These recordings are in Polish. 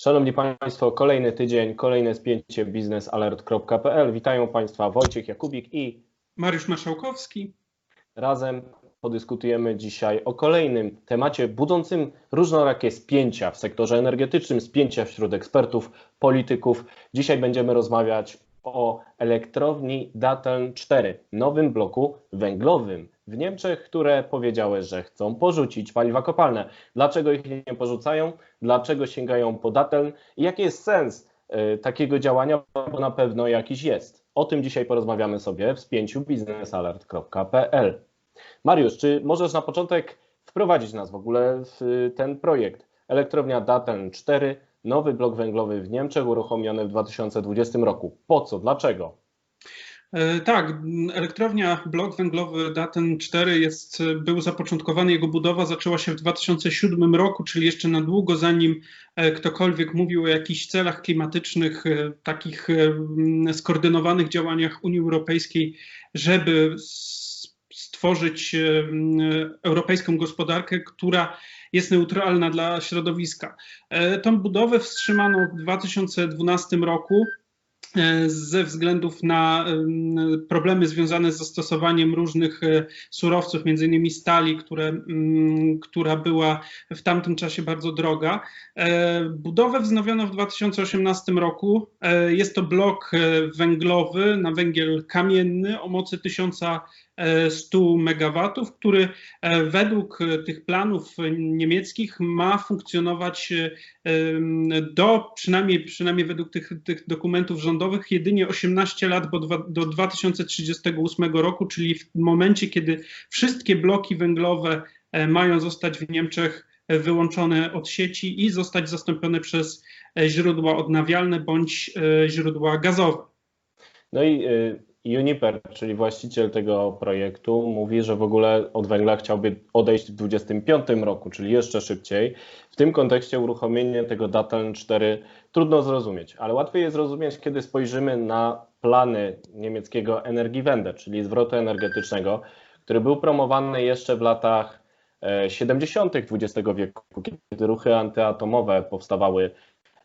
Szanowni Państwo, kolejny tydzień, kolejne spięcie biznesalert.pl. Witają Państwa Wojciech Jakubik i Mariusz Marszałkowski. Razem podyskutujemy dzisiaj o kolejnym temacie budzącym różnorakie spięcia w sektorze energetycznym, spięcia wśród ekspertów, polityków. Dzisiaj będziemy rozmawiać o elektrowni Datteln 4, nowym bloku węglowym w Niemczech, które powiedziały, że chcą porzucić paliwa kopalne. Dlaczego ich nie porzucają? Dlaczego sięgają po Datteln? I jaki jest sens y, takiego działania? Bo na pewno jakiś jest. O tym dzisiaj porozmawiamy sobie w spięciu biznesalert.pl. Mariusz, czy możesz na początek wprowadzić nas w ogóle w ten projekt? Elektrownia Datteln 4, nowy blok węglowy w Niemczech uruchomiony w 2020 roku. Po co? Dlaczego? E, tak, elektrownia blok węglowy Daten 4 jest, był zapoczątkowany, jego budowa zaczęła się w 2007 roku, czyli jeszcze na długo zanim e, ktokolwiek mówił o jakichś celach klimatycznych, e, takich skoordynowanych działaniach Unii Europejskiej, żeby stworzyć europejską gospodarkę, która jest neutralna dla środowiska. Tą budowę wstrzymano w 2012 roku. E, ze względów na problemy związane z zastosowaniem różnych e, surowców, między innymi stali, które, która była w tamtym czasie bardzo droga. E, budowę wznowiono w 2018 roku. Jest to blok węglowy na węgiel kamienny o mocy 1000 100 MW, który e, według tych planów niemieckich ma funkcjonować e, do, przynajmniej, przynajmniej według tych, tych dokumentów rządowych, jedynie 18 lat bo do 2038 roku, czyli w momencie, kiedy wszystkie bloki węglowe e, mają zostać w Niemczech wyłączone od sieci i zostać zastąpione przez źródła odnawialne bądź źródła gazowe. No i Uniper, czyli właściciel tego projektu, mówi, że w ogóle od węgla chciałby odejść w 2025 roku, czyli jeszcze szybciej. W tym kontekście uruchomienie tego Datteln 4 trudno zrozumieć, ale łatwiej jest zrozumieć, kiedy spojrzymy na plany niemieckiego Energiewende, czyli zwrotu energetycznego, który był promowany jeszcze w latach 70. E, XX wieku, kiedy ruchy antyatomowe powstawały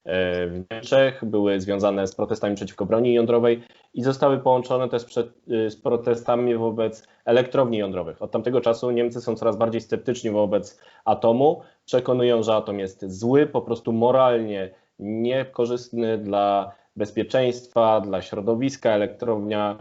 w Niemczech, były związane z protestami przeciwko broni jądrowej i zostały połączone też przed, y, z protestami wobec elektrowni jądrowych. Od tamtego czasu Niemcy są coraz bardziej sceptyczni wobec atomu, przekonują, że atom jest zły, po prostu moralnie niekorzystny dla bezpieczeństwa, dla środowiska. Elektrownia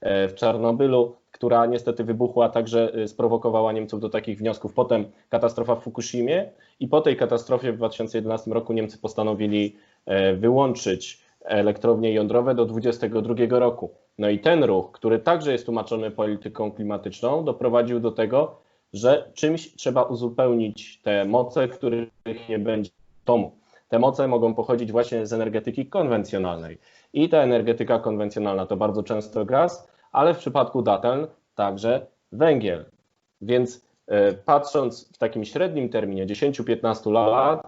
e, w Czarnobylu która niestety wybuchła, także y, sprowokowała Niemców do takich wniosków. Potem katastrofa w Fukushimie i po tej katastrofie w 2011 roku Niemcy postanowili e, wyłączyć elektrownie jądrowe do 2022 roku. No i ten ruch, który także jest tłumaczony polityką klimatyczną, doprowadził do tego, że czymś trzeba uzupełnić te moce, których nie będzie domu. Te moce mogą pochodzić właśnie z energetyki konwencjonalnej. I ta energetyka konwencjonalna to bardzo często gaz, ale w przypadku Datteln także węgiel. Więc e, patrząc w takim średnim terminie 10-15 lat,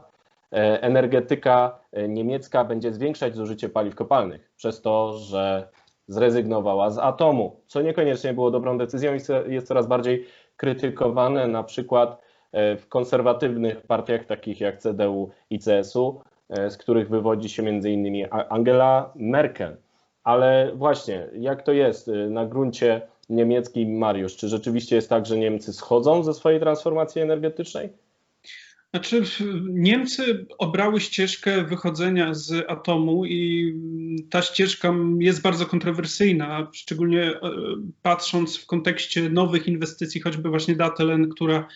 e, energetyka e, niemiecka będzie zwiększać zużycie paliw kopalnych przez to, że zrezygnowała z atomu, co niekoniecznie było dobrą decyzją i jest coraz bardziej krytykowane na przykład w konserwatywnych partiach takich jak CDU i CSU, z których wywodzi się m.in. Angela Merkel. Ale właśnie, jak to jest y, na gruncie niemieckim, Mariusz? Czy rzeczywiście jest tak, że Niemcy schodzą ze swojej transformacji energetycznej? Znaczy, Niemcy obrały ścieżkę wychodzenia z atomu i ta ścieżka jest bardzo kontrowersyjna, szczególnie e, patrząc w kontekście nowych inwestycji, choćby właśnie Datelen, która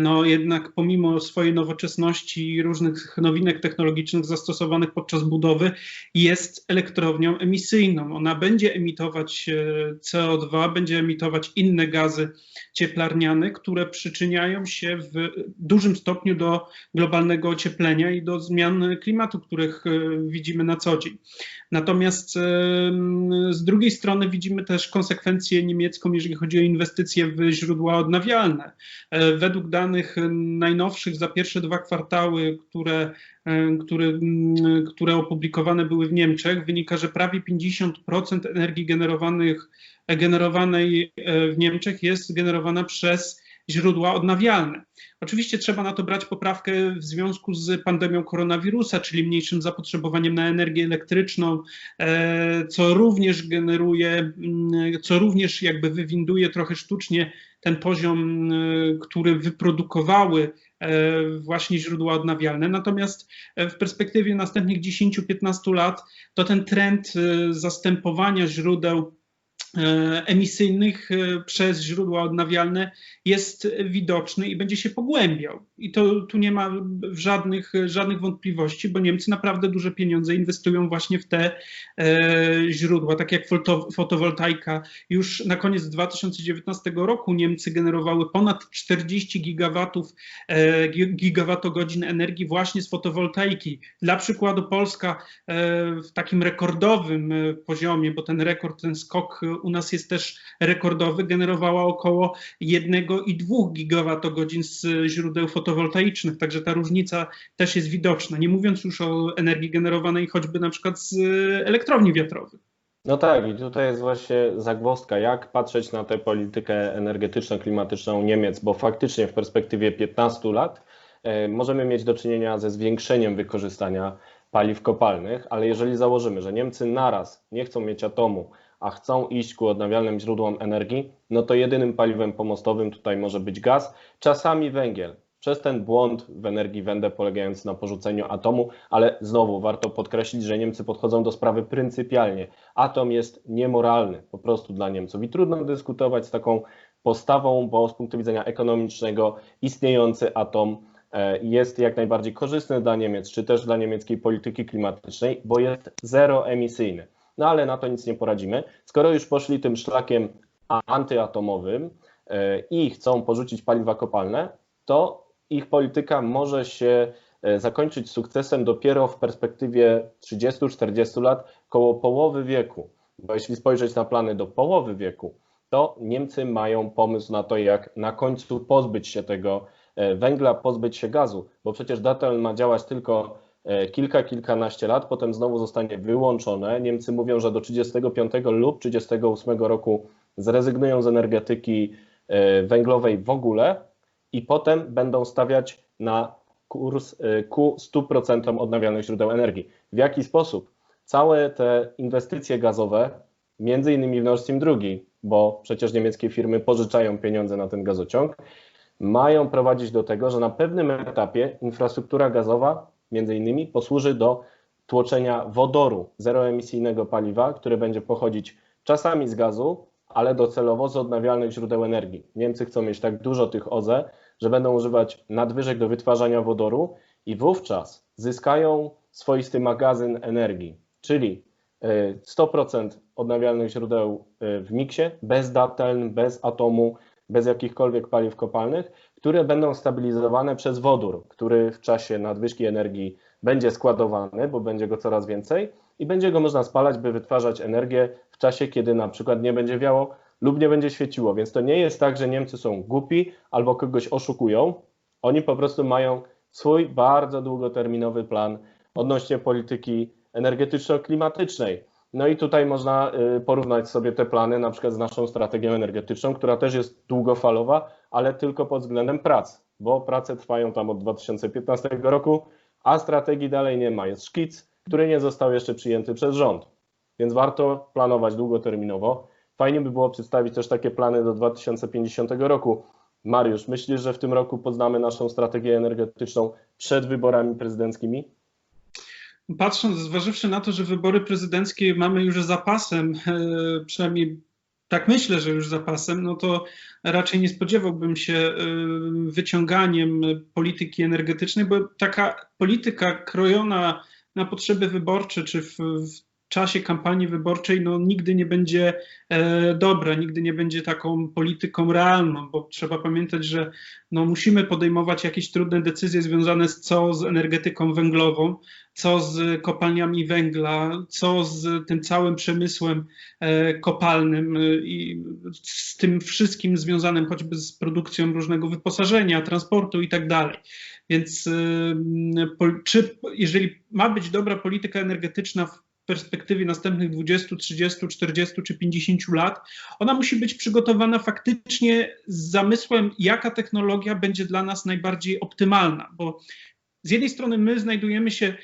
no jednak pomimo swojej nowoczesności i różnych nowinek technologicznych zastosowanych podczas budowy, jest elektrownią emisyjną. Ona będzie emitować e, CO2, będzie emitować inne gazy cieplarniane, które przyczyniają się w dużym stopniu do globalnego ocieplenia i do zmian klimatu, których e, widzimy na co dzień. Natomiast z drugiej strony widzimy też konsekwencje niemiecką, jeżeli chodzi o inwestycje w źródła odnawialne. Według według danych najnowszych za pierwsze dwa kwartały, które, e, które, które opublikowane były w Niemczech, wynika, że prawie 50% energii generowanych, generowanej e, w Niemczech jest generowana przez źródła odnawialne. Oczywiście trzeba na to brać poprawkę w związku z pandemią koronawirusa, czyli mniejszym zapotrzebowaniem na energię elektryczną, e, co również generuje, co również jakby wywinduje trochę sztucznie ten poziom, e, który wyprodukowały e, właśnie źródła odnawialne. Natomiast w perspektywie następnych 10-15 lat to ten trend zastępowania źródeł E, emisyjnych e, przez źródła odnawialne jest widoczny i będzie się pogłębiał. I to tu nie ma żadnych, żadnych wątpliwości, bo Niemcy naprawdę duże pieniądze inwestują właśnie w te e, źródła, tak jak foto, fotowoltaika. Już na koniec 2019 roku Niemcy generowały ponad 40 gigawatów, e, gigawatogodzin energii właśnie z fotowoltaiki. Dla przykładu Polska e, w takim rekordowym e, poziomie, bo ten rekord, ten skok u nas jest też rekordowy, generowała około 1,2 gigawatogodzin z źródeł fotowoltaicznych, także ta różnica też jest widoczna, nie mówiąc już o energii generowanej choćby na przykład z elektrowni wiatrowych. No tak, i tutaj jest właśnie zagwozdka, jak patrzeć na tę politykę energetyczno-klimatyczną Niemiec, bo faktycznie w perspektywie 15 lat e, możemy mieć do czynienia ze zwiększeniem wykorzystania paliw kopalnych, ale jeżeli założymy, że Niemcy naraz nie chcą mieć atomu, a chcą iść ku odnawialnym źródłom energii, no to jedynym paliwem pomostowym tutaj może być gaz, czasami węgiel. Przez ten błąd w energii Wende polegający na porzuceniu atomu, ale znowu warto podkreślić, że Niemcy podchodzą do sprawy pryncypialnie. Atom jest niemoralny po prostu dla Niemców i trudno dyskutować z taką postawą, bo z punktu widzenia ekonomicznego istniejący atom e, jest jak najbardziej korzystny dla Niemiec, czy też dla niemieckiej polityki klimatycznej, bo jest zeroemisyjny. No ale na to nic nie poradzimy. Skoro już poszli tym szlakiem antyatomowym e, i chcą porzucić paliwa kopalne, to ich polityka może się e, zakończyć sukcesem dopiero w perspektywie 30-40 lat, koło połowy wieku. Bo jeśli spojrzeć na plany do połowy wieku, to Niemcy mają pomysł na to, jak na końcu pozbyć się tego e, węgla, pozbyć się gazu, bo przecież Datteln ma działać tylko kilka, kilkanaście lat, potem znowu zostanie wyłączone. Niemcy mówią, że do 35 lub 38 roku zrezygnują z energetyki e, węglowej w ogóle i potem będą stawiać na kurs e, ku 100% odnawialnych źródeł energii. W jaki sposób? Całe te inwestycje gazowe, między innymi w Nord Stream 2, bo przecież niemieckie firmy pożyczają pieniądze na ten gazociąg, mają prowadzić do tego, że na pewnym etapie infrastruktura gazowa między innymi posłuży do tłoczenia wodoru zeroemisyjnego paliwa, które będzie pochodzić czasami z gazu, ale docelowo z odnawialnych źródeł energii. Niemcy chcą mieć tak dużo tych OZE, że będą używać nadwyżek do wytwarzania wodoru i wówczas zyskają swoisty magazyn energii, czyli 100% e, odnawialnych źródeł e, w miksie, bez dateln, bez atomu, bez jakichkolwiek paliw kopalnych, które będą stabilizowane przez wodór, który w czasie nadwyżki energii będzie składowany, bo będzie go coraz więcej i będzie go można spalać, by wytwarzać energię w czasie, kiedy na przykład nie będzie wiało lub nie będzie świeciło. Więc to nie jest tak, że Niemcy są głupi albo kogoś oszukują. Oni po prostu mają swój bardzo długoterminowy plan odnośnie polityki energetyczno-klimatycznej. No i tutaj można y, porównać sobie te plany na przykład z naszą strategią energetyczną, która też jest długofalowa, ale tylko pod względem prac, bo prace trwają tam od 2015 roku, a strategii dalej nie ma. Jest szkic, który nie został jeszcze przyjęty przez rząd. Więc warto planować długoterminowo. Fajnie by było przedstawić też takie plany do 2050 roku. Mariusz, myślisz, że w tym roku poznamy naszą strategię energetyczną przed wyborami prezydenckimi? Patrząc, zważywszy na to, że wybory prezydenckie mamy już zapasem, e, przynajmniej tak myślę, że już zapasem, no to raczej nie spodziewałbym się e, wyciąganiem polityki energetycznej, bo taka polityka krojona na potrzeby wyborcze czy w, w czasie kampanii wyborczej no, nigdy nie będzie e, dobra, nigdy nie będzie taką polityką realną, bo trzeba pamiętać, że no, musimy podejmować jakieś trudne decyzje związane z co z energetyką węglową, co z kopalniami węgla, co z tym całym przemysłem e, kopalnym e, i z tym wszystkim związanym choćby z produkcją różnego wyposażenia, transportu i tak dalej. Więc e, czy jeżeli ma być dobra polityka energetyczna w perspektywie następnych 20, 30, 40 czy 50 lat, ona musi być przygotowana faktycznie z zamysłem, jaka technologia będzie dla nas najbardziej optymalna, bo z jednej strony my znajdujemy się,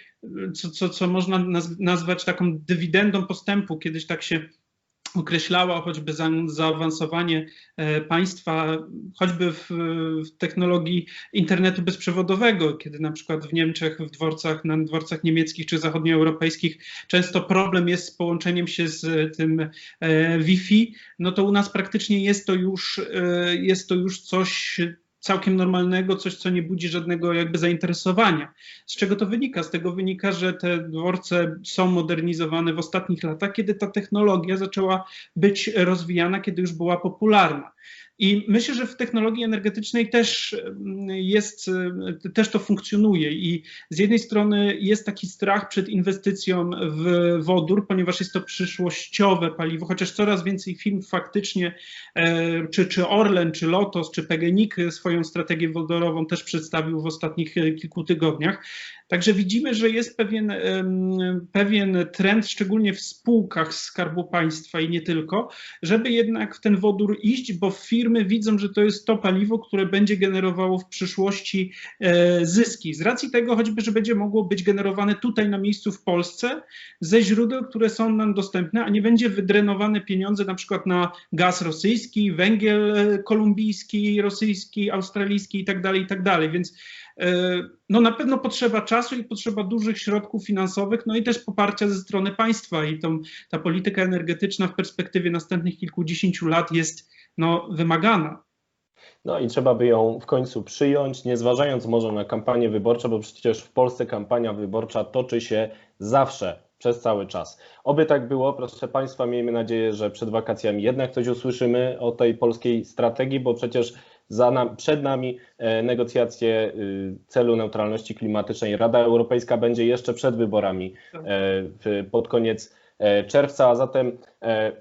co, co, co można nazwać taką dywidendą postępu, kiedyś tak się określała choćby zaawansowanie e, państwa, choćby w, w, technologii internetu bezprzewodowego, kiedy na przykład w Niemczech, w dworcach, na dworcach niemieckich czy zachodnioeuropejskich często problem jest z połączeniem się z tym e, Wi-Fi, no to u nas praktycznie jest to już, e, jest to już coś całkiem normalnego, coś, co nie budzi żadnego jakby zainteresowania. Z czego to wynika? Z tego wynika, że te dworce są modernizowane w ostatnich latach, kiedy ta technologia zaczęła być rozwijana, kiedy już była popularna. I myślę, że w technologii energetycznej też mm, jest, y, też to funkcjonuje. I z jednej strony jest taki strach przed inwestycją w wodór, ponieważ jest to przyszłościowe paliwo, chociaż coraz więcej firm faktycznie, e, czy, czy Orlen, czy Lotos, czy PGNiG swoją strategię wodorową też przedstawił w ostatnich e, kilku tygodniach. Także widzimy, że jest pewien, pewien trend, szczególnie w spółkach Skarbu Państwa i nie tylko, żeby jednak w ten wodór iść, bo firmy widzą, że to jest to paliwo, które będzie generowało w przyszłości e, zyski. Z racji tego choćby, że będzie mogło być generowane tutaj na miejscu w Polsce ze źródeł, które są nam dostępne, a nie będzie wydrenowane pieniądze na przykład na gaz rosyjski, węgiel e, kolumbijski, rosyjski, australijski itd., tak itd. Tak Więc no na pewno potrzeba czasu i potrzeba dużych środków finansowych, no i też poparcia ze strony państwa i tą, ta polityka energetyczna w perspektywie następnych kilkudziesięciu lat jest no, wymagana. No i trzeba by ją w końcu przyjąć, nie zważając może na kampanię wyborczą, bo przecież w Polsce kampania wyborcza toczy się zawsze, przez cały czas. Oby tak było, proszę Państwa, miejmy nadzieję, że przed wakacjami jednak coś usłyszymy o tej polskiej strategii, bo przecież nam, przed nami e, negocjacje y, celu neutralności klimatycznej. Rada Europejska będzie jeszcze przed wyborami e, pod koniec czerwca, a zatem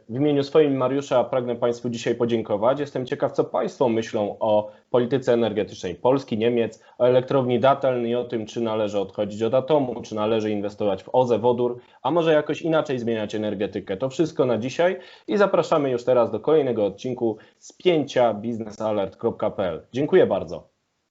w imieniu swoim Mariusza pragnę Państwu dzisiaj podziękować. Jestem ciekaw, co Państwo myślą o polityce energetycznej Polski, Niemiec, o elektrowni Datteln i o tym, czy należy odchodzić od atomu, czy należy inwestować w OZE, wodór, a może jakoś inaczej zmieniać energetykę. To wszystko na dzisiaj i zapraszamy już teraz do kolejnego odcinku spięcia biznesalert.pl. Dziękuję bardzo.